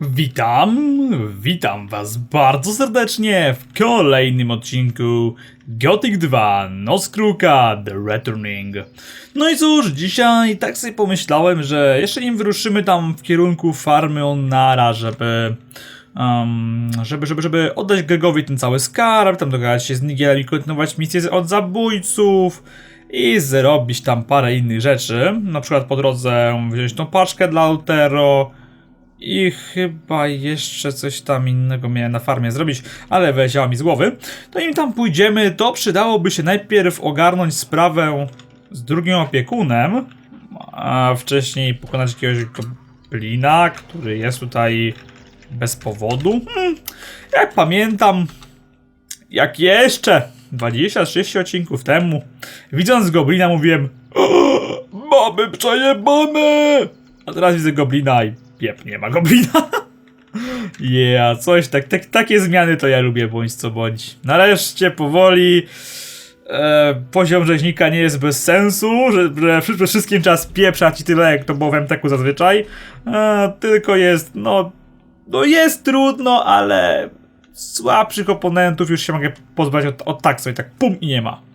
Witam, witam was bardzo serdecznie w kolejnym odcinku Gothic 2 Noc Kruka The Returning. No i cóż, dzisiaj tak sobie pomyślałem, że jeszcze nim wyruszymy tam w kierunku farmy Onara, żeby... Um, żeby, żeby, żeby oddać Gregowi ten cały skarb, tam dogadać się z Nigielem i kontynuować misję od zabójców i zrobić tam parę innych rzeczy. Na przykład po drodze wziąć tą paczkę dla Altero, i chyba jeszcze coś tam innego miałem na farmie zrobić, ale wyleciało mi z głowy. To im tam pójdziemy, to przydałoby się najpierw ogarnąć sprawę z drugim opiekunem, a wcześniej pokonać jakiegoś goblina, który jest tutaj bez powodu. Hmm, jak pamiętam, jak jeszcze 20-30 odcinków temu, widząc goblina mówiłem "O, Mamy przejebane! A teraz widzę goblina i Jep, nie ma goblina. Yeah, coś tak, tak, takie zmiany to ja lubię, bądź co bądź. Nareszcie, powoli, e, poziom rzeźnika nie jest bez sensu, że, że przede wszystkim czas pieprzać i tyle, jak to było w MTK zazwyczaj. E, tylko jest, no, no jest trudno, ale słabszych oponentów już się mogę pozbyć od, od tak sobie, tak pum i nie ma.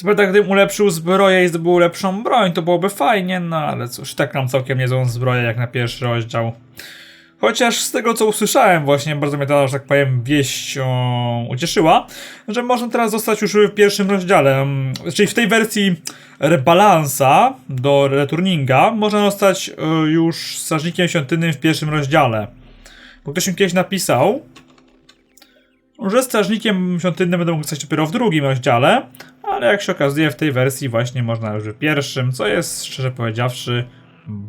Co prawda, gdybym ulepszył zbroję i zdobył lepszą broń, to byłoby fajnie, no ale cóż, tak mam całkiem niezłą zbroję jak na pierwszy rozdział. Chociaż z tego co usłyszałem, właśnie bardzo mnie ta, że tak powiem, wieść o, ucieszyła, że można teraz zostać już w pierwszym rozdziale. mm, Czyli w tej wersji rebalansa do returninga można zostać e, już strażnikiem świątynnym w pierwszym rozdziale. Bo ktoś mi kiedyś napisał, że strażnikiem świątynnym będę mógł zostać dopiero w drugim rozdziale, ale jak się okazuje w tej wersji właśnie można już w pierwszym, co jest szczerze powiedziawszy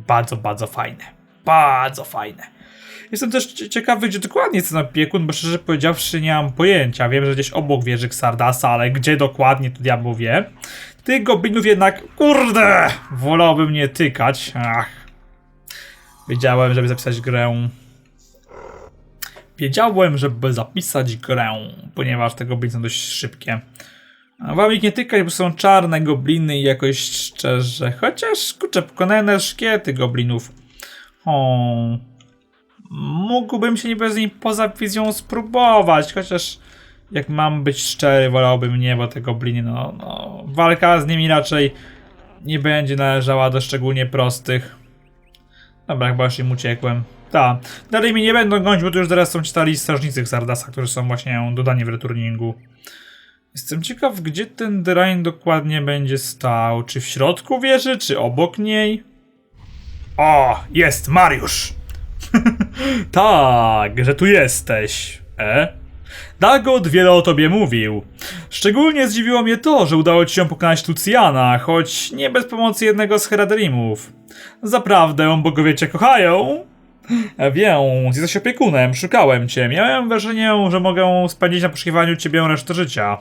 bardzo, bardzo fajne. Bardzo fajne. Jestem też cie- ciekawy, gdzie dokładnie jest ten opiekun, bo szczerze powiedziawszy nie mam pojęcia. Wiem, że gdzieś obok wieży Xardasa, ale gdzie dokładnie to diabeł wie. Tych goblinów jednak, kurde, wolałbym nie tykać. Ach. Wiedziałem, żeby zapisać grę. Wiedziałem, żeby zapisać grę, ponieważ te gobliny są dość szybkie. Wam ich nie tykać, bo są czarne gobliny i jakoś szczerze. Chociaż, kurczę, pokonałem na szkiety goblinów. O. Mógłbym się niby z poza wizją spróbować, chociaż jak mam być szczery, wolałbym nie, bo te gobliny, no, no, walka z nimi raczej nie będzie należała do szczególnie prostych. Dobra, chyba już im uciekłem. Ta, dalej mi nie będą gonić, bo to już teraz są cztali strażnicy Xardasa, którzy są właśnie dodani w returningu. Jestem ciekaw, gdzie ten drain dokładnie będzie stał. Czy w środku wieży, czy obok niej? O, jest Mariusz! tak, że tu jesteś. E? Dagot wiele o tobie mówił. Szczególnie zdziwiło mnie to, że udało ci się pokonać Luciana, choć nie bez pomocy jednego z Heradrimów. Zaprawdę bogowie cię kochają? E, Więc jesteś opiekunem, szukałem cię. Miałem wrażenie, że mogę spędzić na poszukiwaniu ciebie resztę życia.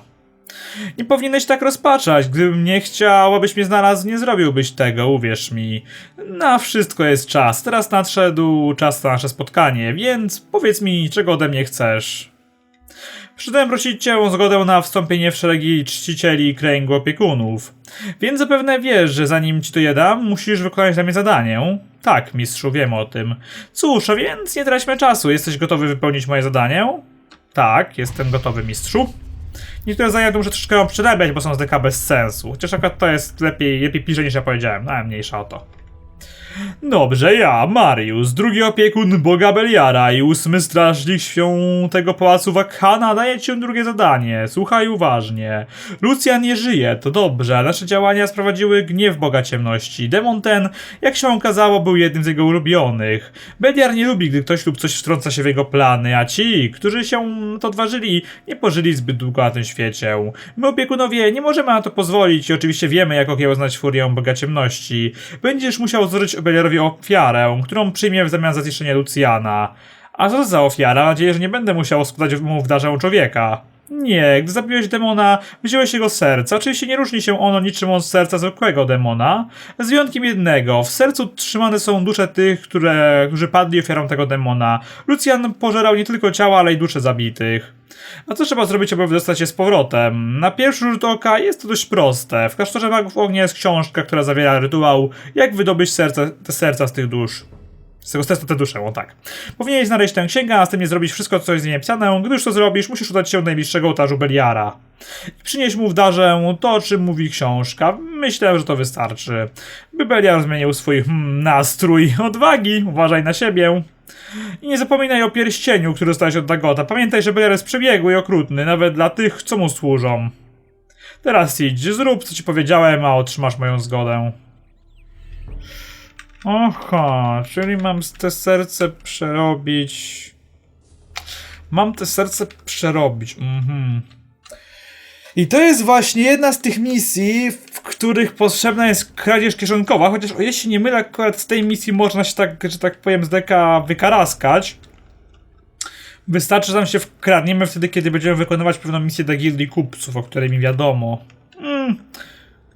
Nie powinieneś tak rozpaczać. Gdybym nie chciał, abyś mnie znalazł, nie zrobiłbyś tego, uwierz mi. Na wszystko jest czas. Teraz nadszedł czas na nasze spotkanie, więc powiedz mi, czego ode mnie chcesz. Przyszedłem prosić cię o zgodę na wstąpienie w szeregi czcicieli kręgu opiekunów. Więc zapewne wiesz, że zanim ci to je dam, musisz wykonać dla mnie zadanie. Tak, mistrzu, wiem o tym. Cóż, a więc nie traćmy czasu. Jesteś gotowy wypełnić moje zadanie? Tak, jestem gotowy, mistrzu. Niektóre zadania to muszę troszeczkę przerabiać, bo są z DK bez sensu. Chociaż akurat to jest lepiej, lepiej pisze niż ja powiedziałem, no ale mniejsza o to. Dobrze, ja, Marius, drugi opiekun Boga Beliara i ósmy strażnik świętego pałacu Wakhana daję ci drugie zadanie. Słuchaj uważnie. Lucian nie żyje, to dobrze. Nasze działania sprowadziły gniew Boga Ciemności. Demon ten, jak się okazało, był jednym z jego ulubionych. Beliar nie lubi, gdy ktoś lub coś wtrąca się w jego plany, a ci, którzy się to odważyli, nie pożyli zbyt długo na tym świecie. My, opiekunowie, nie możemy na to pozwolić i oczywiście wiemy, jak okiełznać furię Boga Ciemności. Będziesz musiał złożyć Beliarowi ofiarę, którą przyjmie w zamian za zniszczenie Luciana. A co za ofiara? Mam nadzieję, że nie będę musiał składać mu w darze człowieka. Nie, gdy zabiłeś demona, wziąłeś jego serce. Oczywiście nie różni się ono niczym od serca zwykłego demona. Z wyjątkiem jednego. W sercu trzymane są dusze tych, które, którzy padli ofiarą tego demona. Lucian pożerał nie tylko ciała, ale i dusze zabitych. A co trzeba zrobić, aby wydostać się z powrotem? Na pierwszy rzut oka jest to dość proste. W klasztorze magów ognia jest książka, która zawiera rytuał, jak wydobyć serce, te serca z tych dusz. Z tego stresu te dusze, o tak. Powinieneś znaleźć tę księgę, a następnie zrobić wszystko, co jest w niej napisane. Gdy już to zrobisz, musisz udać się do najbliższego ołtarzu Beliara. I przynieść mu w darze to, o czym mówi książka. Myślę, że to wystarczy. By Beliar zmienił swój hmm, nastrój odwagi. Uważaj na siebie. I nie zapominaj o pierścieniu, który dostałeś od Dagota. Pamiętaj, że Beliar jest przebiegły i okrutny, nawet dla tych, co mu służą. Teraz idź, zrób co ci powiedziałem, a otrzymasz moją zgodę. Aha, czyli mam te serce przerobić. Mam te serce przerobić. Mhm. I to jest właśnie jedna z tych misji, w których potrzebna jest kradzież kieszonkowa, chociaż o jeśli nie mylę, akurat z tej misji można się tak, że tak powiem, z deka wykaraskać. Wystarczy, że tam się wkradniemy wtedy, kiedy będziemy wykonywać pewną misję dla gildii kupców, o której mi wiadomo. Mm.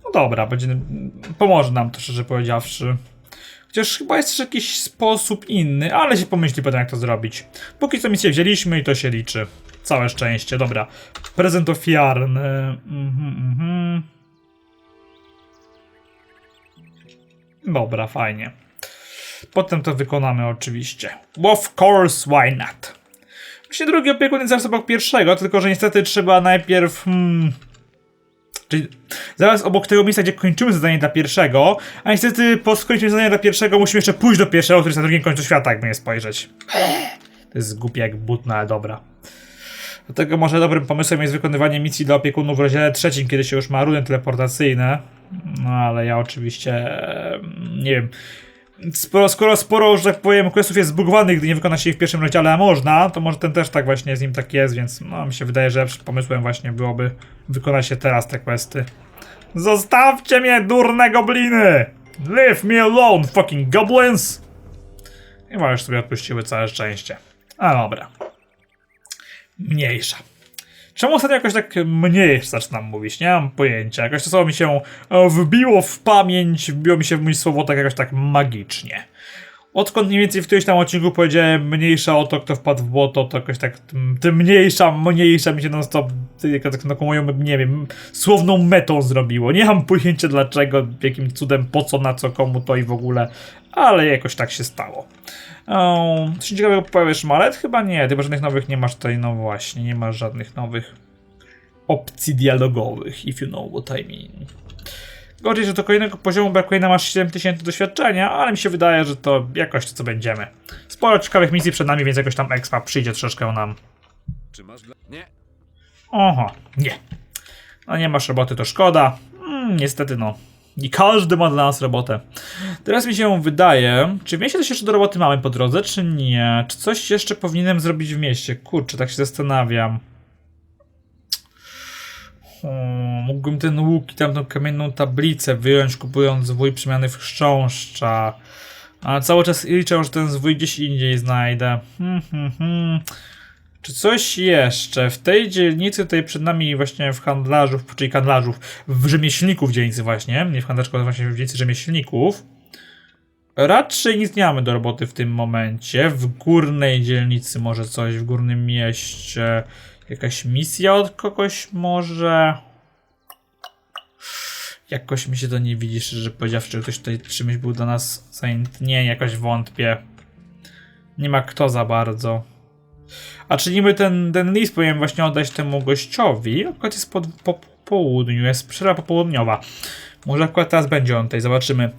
No dobra, będzie, pomoże nam to, szczerze powiedziawszy. Chociaż chyba jest też jakiś sposób inny, ale się pomyśli potem jak to zrobić. Póki co misję wzięliśmy i to się liczy. Całe szczęście, dobra. Prezent ofiarny. Mhm, mhm. Dobra, fajnie. Potem to wykonamy oczywiście. Of course, why not? Właśnie drugi opiekun jest zaraz obok pierwszego, tylko że niestety trzeba najpierw... Hmm, Czyli zaraz obok tego miejsca, gdzie kończymy zadanie dla pierwszego, a niestety po skończeniu zadania dla pierwszego musimy jeszcze pójść do pierwszego, który jest na drugim końcu świata, jakby nie spojrzeć. To jest głupie jak but, no ale dobra. Dlatego może dobrym pomysłem jest wykonywanie misji dla opiekunów w rozdziale trzecim, kiedy się już ma runy teleportacyjne. No ale ja oczywiście em, nie wiem. Sporo, skoro sporo, że tak powiem, questów jest zbugowanych, gdy nie wykona się ich w pierwszym rozdziale, a można, to może ten też tak właśnie z nim tak jest, więc no mi się wydaje, że pomysłem właśnie byłoby wykonać się teraz te questy. Zostawcie mnie, durne gobliny! Leave me alone, fucking goblins! Chyba już sobie odpuściły całe szczęście. A dobra. Mniejsza. Czemu ostatnio jakoś tak mniej zaczynam mówić? Nie mam pojęcia. Jakoś to słowo mi się e, wbiło w pamięć, wbiło mi się w mój słowo tak jakoś tak magicznie. Odkąd mniej więcej w którymś tam odcinku powiedziałem mniejsza o to, kto wpadł w błoto, to jakoś tak tym, mniejsza, mniejsza mi się non stop tak taką moją, nie wiem, słowną metą zrobiło. Nie mam pojęcia dlaczego, jakim cudem, po co, na co, komu to i w ogóle, ale jakoś tak się stało. O, coś ciekawego powiesz, Malet? Chyba nie, chyba żadnych nowych nie masz tutaj, no właśnie, nie masz żadnych nowych opcji dialogowych, if you know what I mean. Gorzej, że do kolejnego poziomu brakuje nam aż 7000 doświadczenia, ale mi się wydaje, że to jakoś to co będziemy. Sporo ciekawych misji przed nami, więc jakoś tam expa przyjdzie troszeczkę nam. Czy masz dla... Nie. Oho, nie. No nie masz roboty, to szkoda. Mm, niestety no. I każdy ma dla nas robotę. Teraz mi się wydaje, czy w mieście coś jeszcze do roboty mamy po drodze, czy nie? Czy coś jeszcze powinienem zrobić w mieście? Kurczę, tak się zastanawiam. Hmm, mógłbym ten łuk i tamtą kamienną tablicę wyjąć, kupując zwój przemiany w chrząszcza. Ale cały czas liczę, że ten zwój gdzieś indziej znajdę. Hmm, hmm, hmm. Czy coś jeszcze w tej dzielnicy tutaj przed nami właśnie w handlarzów, czyli handlarzów, w rzemieślników dzielnicy właśnie, nie w handlarzach, tylko właśnie w dzielnicy rzemieślników. Raczej nic nie mamy do roboty w tym momencie. W górnej dzielnicy może coś, w górnym mieście. Jakaś misja od kogoś może. Jakoś mi się to nie widzi, szczerze powiedziawszy, ktoś tutaj czymś był do nas zajęty. Nie, jakoś wątpię. Nie ma kto za bardzo. A czy niby ten, ten list powinien właśnie oddać temu gościowi? Akurat jest po, po południu, jest przerwa popołudniowa. Może akurat teraz będzie on tutaj, zobaczymy.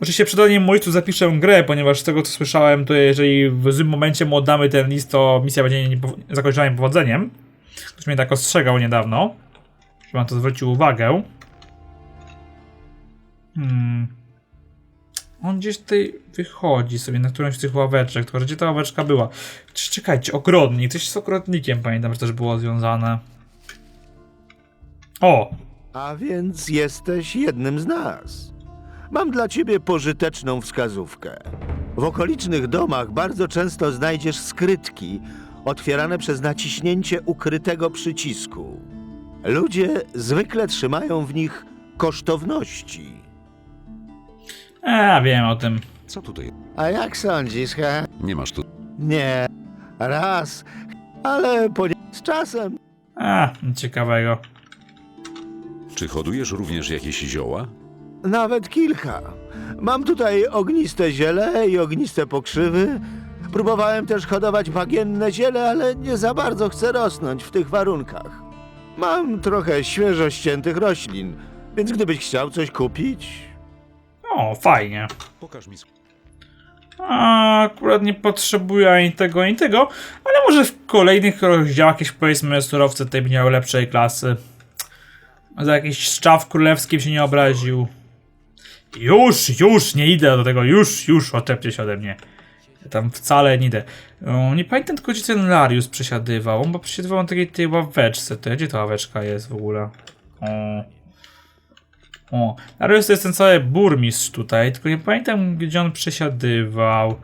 Oczywiście przed oddaniem ojcu zapiszę grę, ponieważ z tego co słyszałem, to jeżeli w złym momencie mu oddamy ten list, to misja będzie niepo- zakończona niepowodzeniem. Ktoś mnie tak ostrzegał niedawno. Żeby na to zwrócił uwagę. Hmm. On gdzieś tutaj wychodzi sobie na którąś z tych ławeczek. To gdzie ta ławeczka była? Cz- Czekajcie, ogrodnik. Coś z ogrodnikiem pamiętam, że też było związane. O! A więc jesteś jednym z nas. Mam dla ciebie pożyteczną wskazówkę. W okolicznych domach bardzo często znajdziesz skrytki otwierane przez naciśnięcie ukrytego przycisku. Ludzie zwykle trzymają w nich kosztowności. A, wiem o tym. Co tutaj? A jak sądzisz, he? Nie masz tu... Nie. Raz, ale po z czasem. A, nic ciekawego. Czy hodujesz również jakieś zioła? Nawet kilka. Mam tutaj ogniste ziele i ogniste pokrzywy. Próbowałem też hodować bagienne ziele, ale nie za bardzo chcę rosnąć w tych warunkach. Mam trochę świeżo ściętych roślin, więc gdybyś chciał coś kupić, O, fajnie. Pokaż mi. A, akurat nie potrzebuję ani tego, ani tego, ale może w kolejnych rozdziałach jakieś powiedzmy surowce tutaj miały lepszej klasy. Za jakiś szczaw królewski się nie obraził. Już, już, nie idę do tego, już, już, oczepcie się ode mnie. Ja tam wcale nie idę. O, nie pamiętam tylko, gdzie ten Larius przesiadywał. On bo przesiadywał na takiej tej ławeczce. To gdzie ta ławeczka jest w ogóle? O. O, Larius to jest ten cały burmistrz tutaj, tylko nie pamiętam, gdzie on przesiadywał.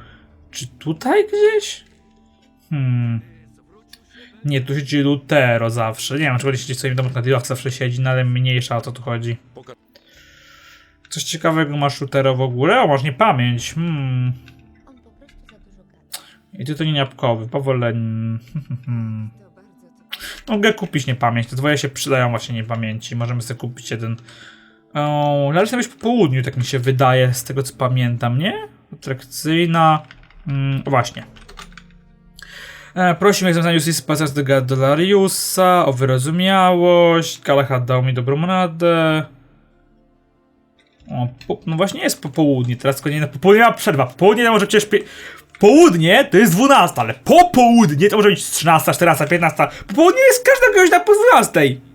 Czy tutaj gdzieś? Hmm. Nie, tu siedzi Lutero zawsze. Nie wiem, czy będzie siedzieć w swoim domu na dealach zawsze siedzi, no ale mniejsza o co tu chodzi. Coś ciekawego masz Lutero w ogóle? O, masz nie pamięć. Hmm. I ty to nie jabłkowy, powoleń. No, Mogę kupić niepamięć. Te dwoje się przydają właśnie niepamięci. Możemy sobie kupić jeden. O, Laleczna być po południu, tak mi się wydaje, z tego co pamiętam, nie? Atrakcyjna. Mm, właśnie. E, prosimy związaniu z spacer do Gadolariusa, o wyrozumiałość. Galahad dał mi dobrą radę. O, po, no właśnie jest popołudnie, teraz tylko nie na popołudnie ma przerwa. Popołudnie to może przecież... Pie... Południe to jest 12, ale popołudnie to może być 13, 14, 15. Popołudnie jest każda godzina po 12.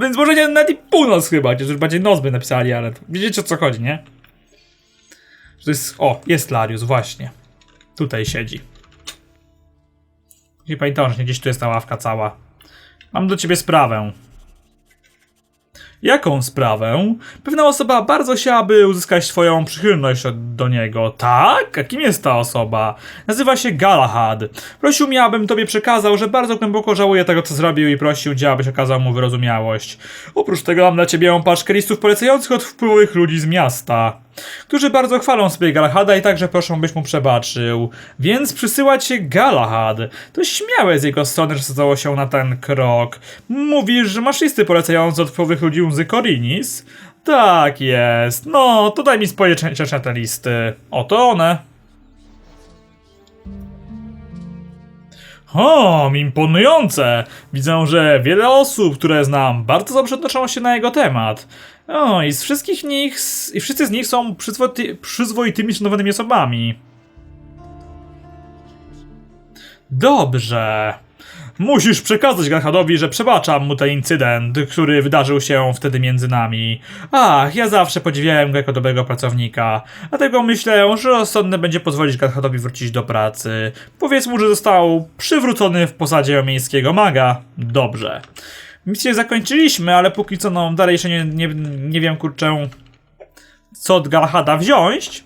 Więc może nie nawet i północ chyba, chociaż już bardziej noc by napisali, ale wiecie o co chodzi, nie? To jest... O, jest Larius, właśnie. Tutaj siedzi. Nie pamiętam, że gdzieś tu jest ta ławka cała. Mam do ciebie sprawę. Jaką sprawę? Pewna osoba bardzo chciałaby uzyskać swoją przychylność do niego. Tak? A kim jest ta osoba? Nazywa się Galahad. Prosił mnie, abym tobie przekazał, że bardzo głęboko żałuje tego, co zrobił i prosił cię, abyś okazał mu wyrozumiałość. Oprócz tego mam dla ciebie paczkę listów polecających od wpływowych ludzi z miasta, którzy bardzo chwalą sobie Galahada i także proszą, byś mu przebaczył. Więc przysyła cię Galahad. To śmiałe z jego strony, że zdecydowało się na ten krok. Mówisz, że masz listy polecające od wpływowych ludzi z Korinis? Tak jest. No, to daj mi spojrzeć na te listy. Oto one. O, imponujące! Widzę, że wiele osób, które znam, bardzo dobrze odnoszą się na jego temat. O, i z wszystkich nich, i wszyscy z nich są przyzwoity, przyzwoitymi, szanowanymi osobami. Dobrze. Musisz przekazać Galhadowi, że przebaczam mu ten incydent, który wydarzył się wtedy między nami. Ach, ja zawsze podziwiałem go jako dobrego pracownika, dlatego myślę, że rozsądne będzie pozwolić Galhadowi wrócić do pracy. Powiedz mu, że został przywrócony w posadzie miejskiego maga. Dobrze. Misję zakończyliśmy, ale póki co no dalej jeszcze nie, nie, nie wiem kurczę co od Galahada wziąć.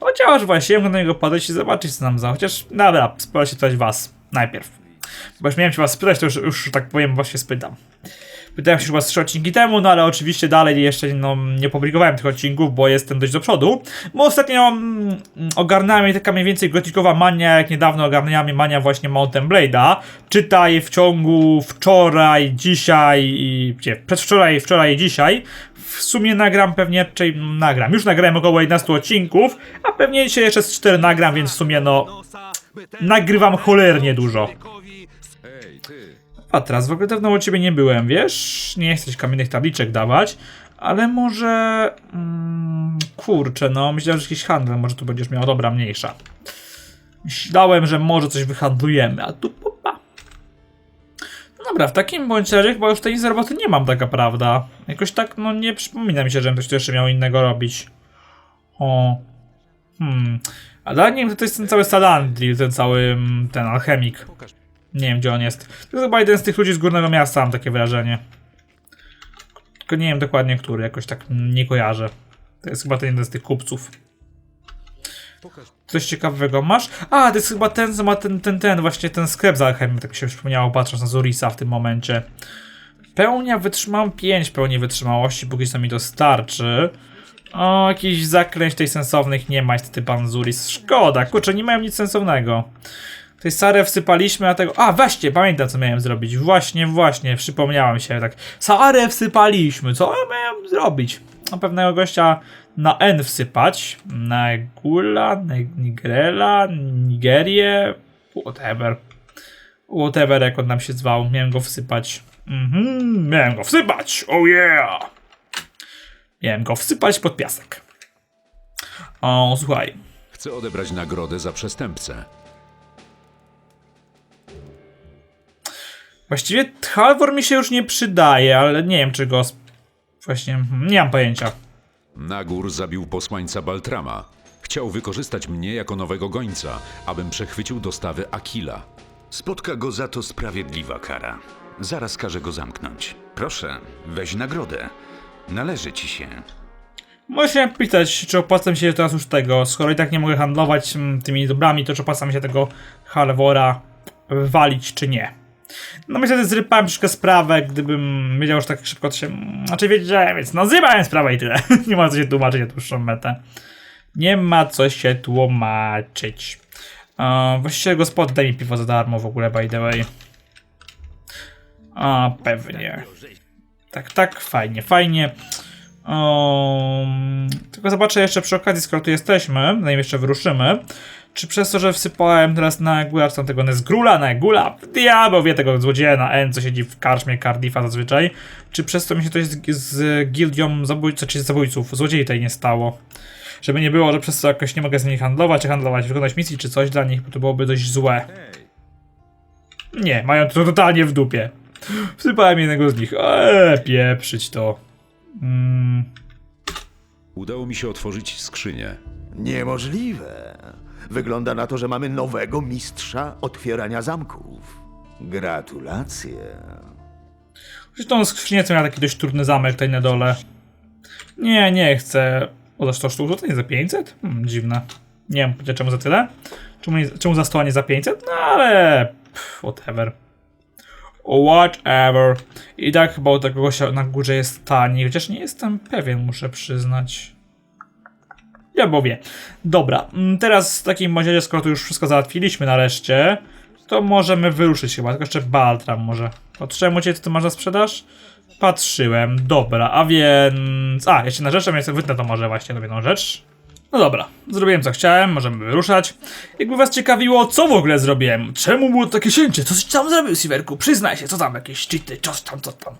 Chociaż właśnie mogę na niego podejść i zobaczyć co nam za. Chociaż dobra, spróbuję się spytać was najpierw. Bo już miałem się was spytać, to już, już tak powiem właśnie spytam. Pytałem się z trzy odcinki temu, no ale oczywiście dalej jeszcze no, nie publikowałem tych odcinków, bo jestem dość do przodu. Bo ostatnio mm, ogarnęła mnie taka mniej więcej gotikowa mania, jak niedawno ogarnęła mnie mania właśnie Mountain Blade'a. Czytaj w ciągu wczoraj, dzisiaj i... Gdzie? Przedwczoraj, wczoraj i dzisiaj. W sumie nagram pewnie, czyli nagram. Już nagrałem około 11 odcinków, a pewnie dzisiaj jeszcze z 4 nagram, więc w sumie no... Nagrywam cholernie dużo. A teraz w ogóle dawno u ciebie nie byłem, wiesz? Nie chcesz kamiennych tabliczek dawać, ale może. Mm, kurczę, no myślałem, że jakiś handel, może tu będziesz miał dobra, mniejsza. Myślałem, że może coś wyhandlujemy, a tu popa. No dobra, w takim bądź razie chyba już tej z roboty nie mam, taka prawda. Jakoś tak, no nie przypomina mi się, żebym coś tu jeszcze miał innego robić. O. Hmm. A dla wiem, to jest ten cały Salandri, ten cały, mm, ten alchemik. Nie wiem, gdzie on jest. To jest chyba jeden z tych ludzi z górnego miasta, mam takie wrażenie. Tylko nie wiem dokładnie, który, jakoś tak nie kojarzę. To jest chyba ten jeden z tych kupców. Coś ciekawego masz? A, to jest chyba ten, co ma ten, ten, ten, właśnie ten sklep z alchemią, tak mi się przypomniało, patrząc na Zurisa w tym momencie. Pełnia wytrzymam 5 pełni wytrzymałości, póki co mi dostarczy. O, jakichś zaklęć tej sensownych nie ma, niestety pan Zuris. Szkoda, kurczę, nie mają nic sensownego. Tej Sarę wsypaliśmy, a tego... A, weźcie, pamiętam co miałem zrobić. Właśnie, właśnie, przypomniałem się tak. Sarę wsypaliśmy, co ja miałem zrobić? na pewnego gościa na N wsypać. Na Gula, Nigrela, Nigerię, whatever. Whatever, jak on nam się zwał. Miałem go wsypać. Mhm, miałem go wsypać! Oh yeah! Miałem go wsypać pod piasek. O, słuchaj. Chcę odebrać nagrodę za przestępcę. Właściwie Halvor mi się już nie przydaje, ale nie wiem czy go... Właśnie, mhm, nie mam pojęcia. Nagór zabił posłańca Baltrama. Chciał wykorzystać mnie jako nowego gońca, abym przechwycił dostawy Akila. Spotka go za to sprawiedliwa kara. Zaraz każe go zamknąć. Proszę, weź nagrodę. Należy ci się. Muszę się pytać, czy opłaca mi się teraz już tego. Skoro i tak nie mogę handlować mm, tymi dobrami, to czy opłaca mi się tego Halvora walić, czy nie. No myślę, że zrypałem troszkę sprawę, gdybym wiedział, że tak szybko to się... Znaczy wiedziałem, więc no zrypałem sprawę i tyle. nie ma co się tłumaczyć na dłuższą metę. Nie ma co się tłumaczyć. Uh, właściwie gospody daj mi piwo za darmo w ogóle, by the way. A, pewnie. Tak, tak, fajnie, fajnie. Um, tylko zobaczę jeszcze przy okazji, skoro tu jesteśmy, zanim jeszcze wyruszymy, czy przez to, że wsypałem teraz na Gula, czy tam tego Nezgrula, na Gula, diabeł wie tego złodzieja na N, co siedzi w karczmie Cardiffa zazwyczaj, czy przez to mi się coś z, z gildią zabójców, czy zabójców, złodziei tej nie stało. Żeby nie było, że przez to jakoś nie mogę z nimi handlować, czy handlować, wykonać misji, czy coś dla nich, bo to byłoby dość złe. Nie, mają to totalnie w dupie. Wsypałem jednego z nich. Eee, pieprzyć to. Mm, Udało mi się otworzyć skrzynię. Niemożliwe. Wygląda na to, że mamy nowego mistrza otwierania zamków. Gratulacje. Zresztą skrzynię co miała taki dość trudny zamek tutaj na dole. Nie, nie chcę. O, za 100 sztuk, to nie za 500? Hmm, dziwne. Nie wiem czemu za tyle. Czemu, nie, czemu za 100, a nie za 500? No ale... Pff, whatever. Whatever. I tak chyba u tego gościa na górze jest taniej, chociaż nie jestem pewien, muszę przyznać. Ja wie. Dobra, mm, teraz w takim razie, skoro tu już wszystko załatwiliśmy nareszcie, to możemy wyruszyć chyba, tylko jeszcze Baltram może. Patrzyłem u Ciebie, co ty masz na sprzedaż? Patrzyłem, dobra, a więc... A, jeszcze na rzecz, więc wytnę to może właśnie robię jedną rzecz. No dobra, zrobiłem co chciałem, możemy wyruszać. Jakby was ciekawiło, co w ogóle zrobiłem, czemu było takie cięcie, co ty tam zrobił, Siwerku? Przyznaj się, co tam, jakieś cheaty, coś tam, co tam.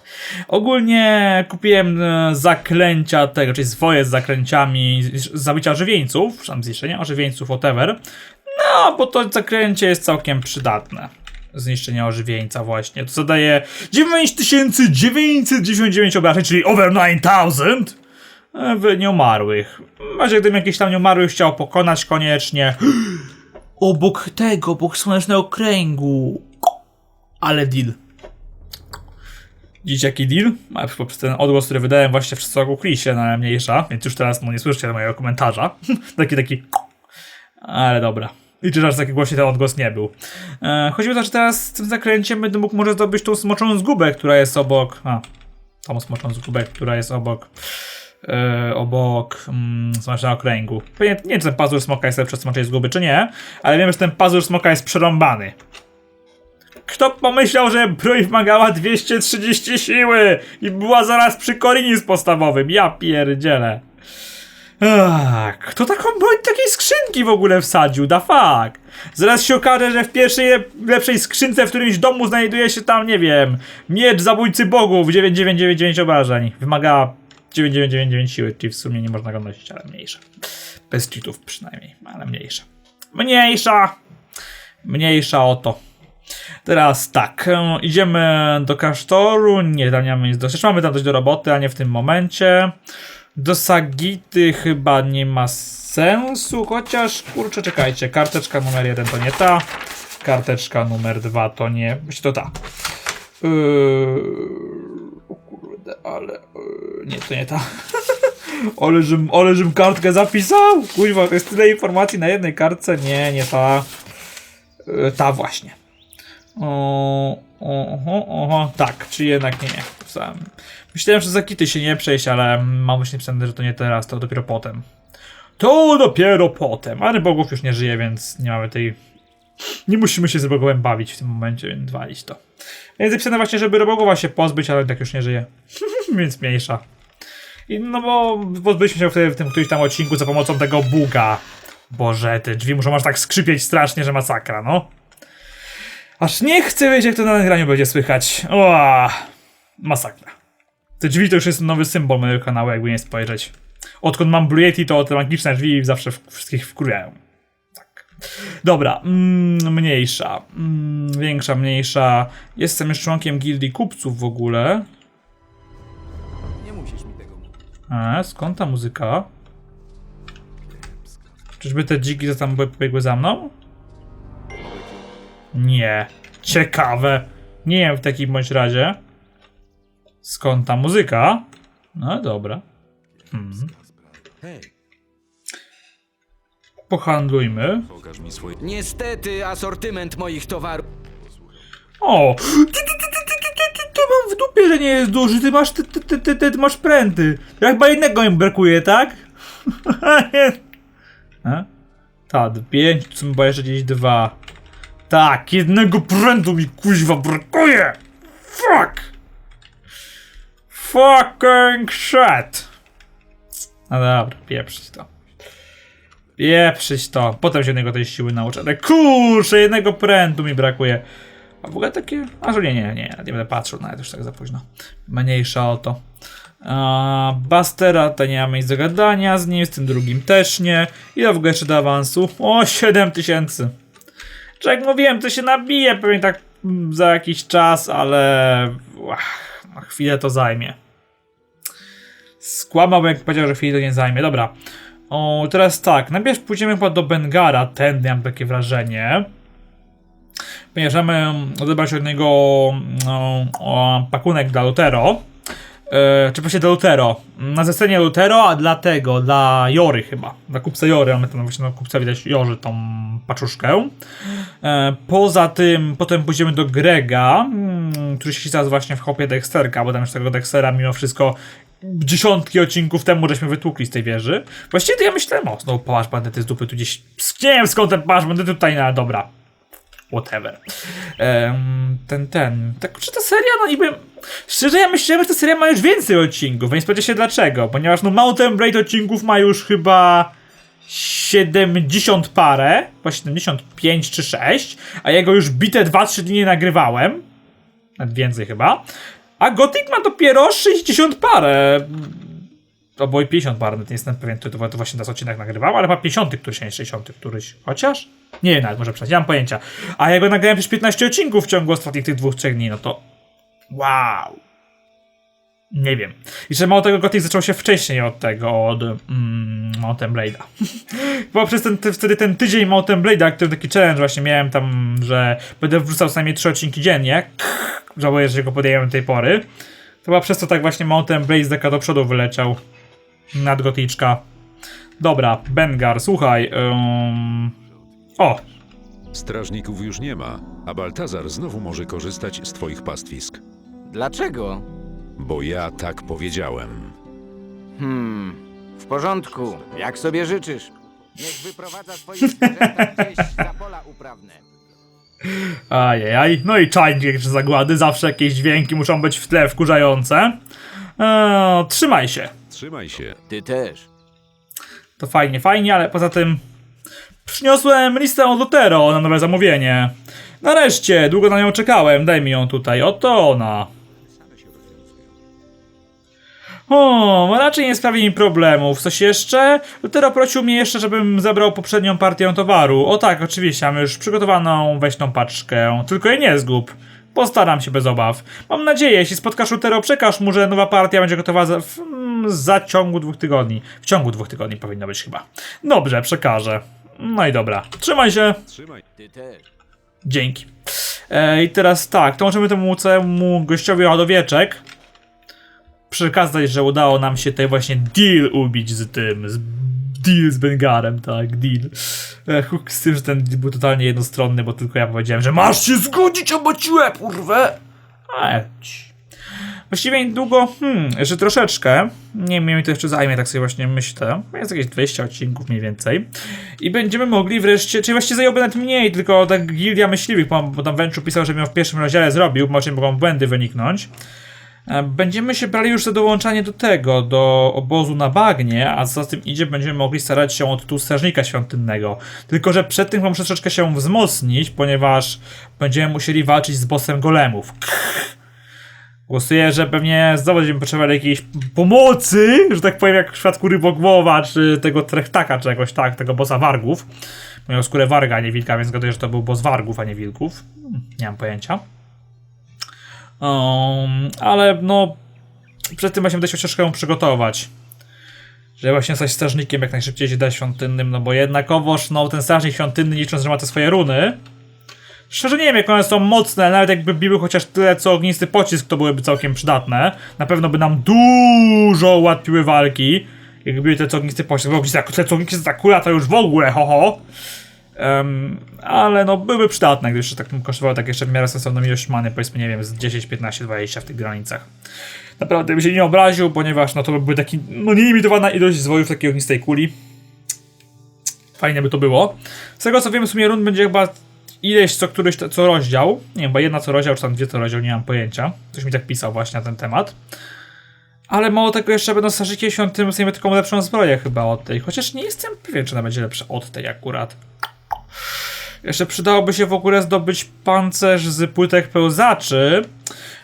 Ogólnie kupiłem e, zaklęcia tego, czyli swoje z zaklęciami zabicia żywieńców, tam zniszczenia ożywieńców, whatever. No, bo to zaklęcie jest całkiem przydatne. Zniszczenie ożywieńca właśnie. To zadaje 9999 obrażeń, czyli over 9000 e, w nieumarłych. Macie gdybym jakiś tam nieumarłych chciał pokonać koniecznie. Obok tego, obok słonecznego kręgu. Ale deal. Widzicie jaki deal? Poprzez ten odgłos, który wydałem właśnie wszyscy ogłukli się na mniejsza, więc już teraz no nie słyszycie mojego komentarza. taki taki ale dobra. Liczę, że aż taki głośny ten odgłos nie był. E, chodzi o to, że teraz z tym zakręciem będę mógł może zdobyć tą smoczą zgubę, która jest obok. A, tą smoczą zgubę, która jest obok. E, obok mm, smacznego okręgu. Nie wiem, czy ten pazur smoka jest lepszy od smoczej zguby, czy nie, ale wiem, że ten pazur smoka jest przerąbany. Kto pomyślał, że broń wymagała 230 siły i była zaraz przy Korinis podstawowym? Ja pierdzielę. Ach, kto taką broń takiej skrzynki w ogóle wsadził? Da fuck. Zaraz się okaże, że w pierwszej lepszej skrzynce w którymś domu znajduje się tam, nie wiem, miecz zabójcy bogów 9999 obrażeń. Wymagała 9999 siły, czyli w sumie nie można go nosić, ale mniejsza. Bez cheatów przynajmniej, ale mniejsza. Mniejsza! Mniejsza o to. Teraz tak, e, idziemy do kasztoru. Nie, mamy nic do. Jeszcze mamy tam coś do roboty, a nie w tym momencie. Do Sagity chyba nie ma sensu, chociaż kurczę, czekajcie. Karteczka numer jeden to nie ta. Karteczka numer dwa to nie. To ta. Yy... Kurde, ale. Yy... Nie, to nie ta. ale, żem, kartkę zapisał! Kuźwa, to jest tyle informacji na jednej kartce. Nie, nie ta. Yy, ta właśnie. O, oho, oho, tak, czy jednak nie, nie. Myślałem, że za kity się nie przejść, ale mam myśleć napisane, że to nie teraz, to dopiero potem. To dopiero potem, ale bogów już nie żyje, więc nie mamy tej... Nie musimy się z bogowem bawić w tym momencie, więc walić to. Więc napisane właśnie, żeby robogowa się pozbyć, ale tak już nie żyje. więc mniejsza. I no bo pozbyliśmy się wtedy w tym którymś tam odcinku za pomocą tego buga. Boże, te drzwi muszą aż tak skrzypieć strasznie, że masakra, no. Aż nie chcę wiedzieć, jak to na nagraniu będzie słychać. O, masakra. Te drzwi to już jest nowy symbol mojego kanału, jakby nie spojrzeć. Odkąd mam Blue Yeti, to te magiczne drzwi zawsze wszystkich wkurwiają. Dobra, mm, mniejsza. Mm, większa, mniejsza. Jestem już członkiem gildii kupców w ogóle. Nie musisz mi tego mówić. E, skąd ta muzyka? Czyżby te dziki co tam pobiegły za mną? Nie. Ciekawe. Nie wiem w takim bądź razie. Skąd ta muzyka? No dobra. Hmm. Hej. Pohandlujmy. Pokaż mi swoje... Niestety asortyment moich towarów. O! Ty, ty, ty, ty, ty, ty, ty, ty, mam w dupie, że nie jest duży. Ty masz, ty, ty, ty, ty, ty, ty masz pręty. Ja chyba jednego im brakuje, tak? A? Tak, pięć, tu są chyba jeszcze gdzieś dwa. Tak, jednego prętu mi kuźwa brakuje! Fuck! Fucking shit! No dobra, pieprzyć to. Pieprzyć to. Potem się jednego tej siły nauczę. Ale kurczę, jednego prętu mi brakuje. A w ogóle takie... A że nie, nie, nie, nie będę patrzył nawet już tak za późno. Mniejsza o to. A, Bastera to nie mamy nic do gadania z nim, z tym drugim też nie. Ile w ogóle jeszcze do awansu? O, 7000. Czy jak mówiłem, to się nabije pewnie tak mm, za jakiś czas, ale... Ach, no chwilę to zajmie. Skłamał, jak powiedział, że chwilę to nie zajmie. Dobra. O, teraz tak, najpierw pójdziemy chyba do Bengara, ten mam takie wrażenie. Mamy odebrać od niego no, pakunek dla Lutero. E, czy właśnie dla Lutero. Na zlecenie Lutero, a dlatego, dla Jory chyba. Dla kupca Jory, mamy tam właśnie na kupca widać Jorzy tą paczuszkę. E, poza tym, potem pójdziemy do Grega, mm, który się teraz właśnie w hopie Dexterka, bo tam już tego Dextera mimo wszystko dziesiątki odcinków temu żeśmy wytłukli z tej wieży. Właściwie to ja myślałem, o, znowu pałasz bandyty z dupy tu gdzieś. Nie wiem skąd ten pałasz bandyty tutaj, no ale dobra. Whatever. Em, ten, ten. Tak, czy ta seria, no niby. Szczerze, ja myślałem, że ta seria ma już więcej odcinków, więc powiedział się dlaczego. Ponieważ no Mountain Blade odcinków ma już chyba 70 parę, po 75 czy 6, a jego już bite 2-3 dni nie nagrywałem. Nawet więcej chyba. A Gothic ma dopiero 60 parę. I 50 parę, nawet nie jestem pewien, to, to, to właśnie nas odcinek nagrywał, ale chyba 50 któryś, nie 60 któryś. Chociaż? Nie wiem nawet, może przejść, nie mam pojęcia. A jak go nagrałem przez 15 odcinków w ciągu ostatnich tych dwóch, trzech dni, no to wow. Nie wiem. I że mało tego Gothic zaczął się wcześniej od tego, od mm, Mountain Blade'a. Bo przez ten, ty, wtedy ten tydzień Mountain Blade'a, który taki challenge właśnie miałem tam, że będę wrzucał co najmniej 3 odcinki dziennie. Żałuję, że go podjęłem do tej pory. Chyba przez to tak właśnie Mountain Blade z deka do przodu wyleciał. Nad Goticzka. Dobra, Bengar, słuchaj. ym, O, Strażników już nie ma, a Baltazar znowu może korzystać z twoich pastwisk. Dlaczego? Bo ja tak powiedziałem. Hmm, w porządku, jak sobie życzysz. Niech wyprowadza swoich zwierzęta gdzieś za pola uprawne. Ajajaj, no i czajnik zagłady, zawsze jakieś dźwięki muszą być w tle wkurzające. Eee, trzymaj się. Trzymaj się. Ty też. To fajnie, fajnie, ale poza tym przyniosłem listę od Lutero na nowe zamówienie. Nareszcie, długo na nią czekałem, daj mi ją tutaj, oto ona. O, raczej nie sprawi mi problemów. Coś jeszcze? Lutero prosił mnie jeszcze, żebym zebrał poprzednią partię towaru. O tak, oczywiście, mam już przygotowaną weźną paczkę. Tylko jej nie zgub. Postaram się bez obaw. Mam nadzieję, jeśli spotkasz Lutero, przekaż mu, że nowa partia będzie gotowa za, w, za ciągu dwóch tygodni. W ciągu dwóch tygodni powinno być chyba. Dobrze, przekażę. No i dobra. Trzymaj się. Trzymaj. Ty też. Dzięki. E, I teraz tak, to możemy temu całemu gościowi ładowieczek przekazać, że udało nam się tutaj właśnie deal ubić z tym, z deal z Bengarem, tak, deal. E, z tym, że ten deal był totalnie jednostronny, bo tylko ja powiedziałem, że masz się zgodzić, albo ci łeb urwę. A, ci. Właściwie niedługo, hmm, jeszcze troszeczkę, nie wiem, mi to jeszcze zajmie, tak sobie właśnie myślę, jest jakieś 20 odcinków mniej więcej i będziemy mogli wreszcie, czyli właściwie zająłby nawet mniej, tylko tak gildia myśliwych, bo, bo tam Venture pisał, że miał w pierwszym rozdziale zrobił, może mogą błędy wyniknąć. E, Będziemy się brali już za dołączanie do tego, do obozu na bagnie, a za tym idzie, będziemy mogli starać się od tu strażnika świątynnego. Tylko, że przed tym muszę troszeczkę się wzmocnić, ponieważ będziemy musieli walczyć z bossem golemów. Głosuję, że pewnie znowu będziemy potrzebowali jakiejś pomocy, że tak powiem, jak w przypadku Rybogłowa, czy tego Trechtaka, czy jakoś tak, tego bossa wargów. Miał skórę warga, a nie wilka, więc zgaduję, że to był boss wargów, a nie wilków. Nie mam pojęcia. Um, ale no, przed tym właśnie będę się troszeczkę przygotować. Żeby właśnie stać strażnikiem jak najszybciej się da świątynnym, no bo jednakowoż, no ten strażnik świątynny licząc, że ma te swoje runy. Szczerze nie wiem jak one są mocne, nawet jakby biły chociaż tyle co ognisty pocisk, to byłyby całkiem przydatne. Na pewno by nam dużo ułatwiły walki. Jakby były te co ognisty pocisk, bo ognisty, te co ognisty kula to już w ogóle, ho ho. Em, ale no byłyby przydatne, gdyż tak kosztowały tak jeszcze w miarę sensowną ilość many, powiedzmy, nie wiem, z 10, 15, 20 w tych granicach. Naprawdę bym się nie obraził, ponieważ no to by był taki, no nielimitowana ilość zwojów takiej ognistej kuli. Fajnie by to było. Z tego co wiem, w sumie rund będzie chyba ileś co któryś, co rozdział. Nie wiem, bo jedna co rozdział, czy tam dwie co rozdział, nie mam pojęcia. Ktoś mi tak pisał właśnie na ten temat. Ale mało tego jeszcze będą strażnikiem świątym dostajemy taką lepszą zbroję chyba od tej. Chociaż nie jestem pewien, czy ona będzie lepsza od tej akurat. Jeszcze przydałoby się w ogóle zdobyć pancerz z płytek pełzaczy.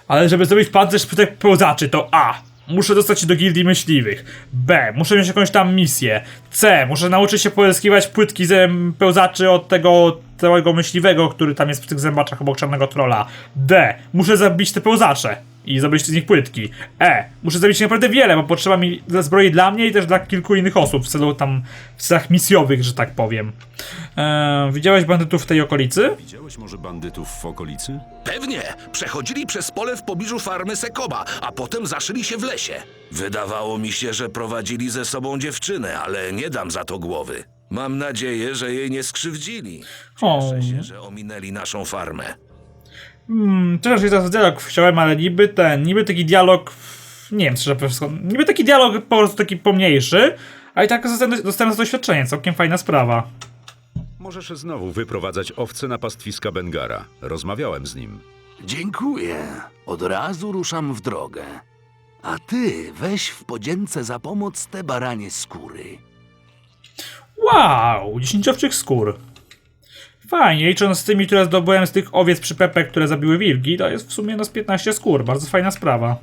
Ale żeby zdobyć pancerz z płytek pełzaczy, to A. Muszę dostać się do gildii myśliwych. B. Muszę mieć jakąś tam misję. C. Muszę nauczyć się pozyskiwać płytki z pełzaczy od tego całego myśliwego, który tam jest w tych zębaczach obok czarnego trolla. D. Muszę zabić te pełzacze i zrobić z nich płytki. E. Muszę zrobić naprawdę wiele, bo potrzeba mi zbroi dla mnie i też dla kilku innych osób w celu tam w celach misjowych, że tak powiem. Eee, widziałeś bandytów w tej okolicy? Widziałeś może bandytów w okolicy? Pewnie. Przechodzili przez pole w pobliżu farmy Sekoba, a potem zaszyli się w lesie. Wydawało mi się, że prowadzili ze sobą dziewczynę, ale nie dam za to głowy. Mam nadzieję, że jej nie skrzywdzili. O. Cieszę się, że ominęli naszą farmę. Hmm, też się teraz dialog chciałem, ale niby ten, niby taki dialog, nie wiem, szczerze mówiąc, niby taki dialog po prostu taki pomniejszy, a i tak dostałem, za doświadczenie, całkiem fajna sprawa. Możesz znowu wyprowadzać owce na pastwiska Bengara. Rozmawiałem z nim. Dziękuję. Od razu ruszam w drogę. A ty weź w podzięce za pomoc te baranie skóry. Wow, 10 owczych skór. Fajnie, licząc z tymi, które zdobyłem z tych owiec przypepek, które zabiły wilki, to jest w sumie z 15 skór, bardzo fajna sprawa.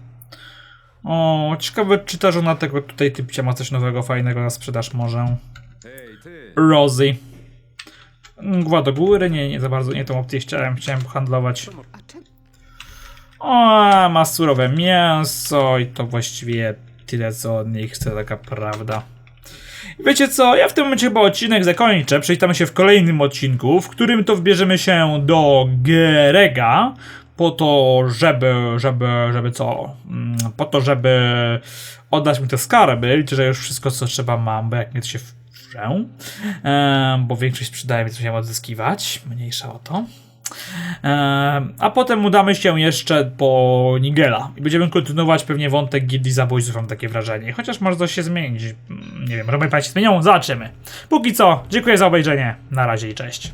O, ciekawe czy ta żona tego tutaj typcia ma coś nowego, fajnego na sprzedaż może. Rosie. Gła do góry, nie, nie za bardzo, nie tą opcję chciałem, chciałem handlować. O, ma surowe mięso i to właściwie tyle co od niej chcę, taka prawda. Wiecie co, ja w tym momencie chyba odcinek zakończę, przejdziemy się w kolejnym odcinku, w którym to wbierzemy się do Gerega, po to, żeby, żeby, żeby co, Mm, po to, żeby oddać mi te skarby, liczę, że już wszystko co trzeba mam, bo jak mnie to się wrze, Em, bo większość sprzedaje, więc musiałem odzyskiwać, mniejsza o to. Ehm, a potem udamy się jeszcze po Nigela i będziemy kontynuować pewnie wątek gildii zabójców, mam takie wrażenie. Chociaż może coś się zmienić. Mm, Nie wiem, robię się zmienią, zobaczymy. Póki co, dziękuję za obejrzenie. Na razie i cześć.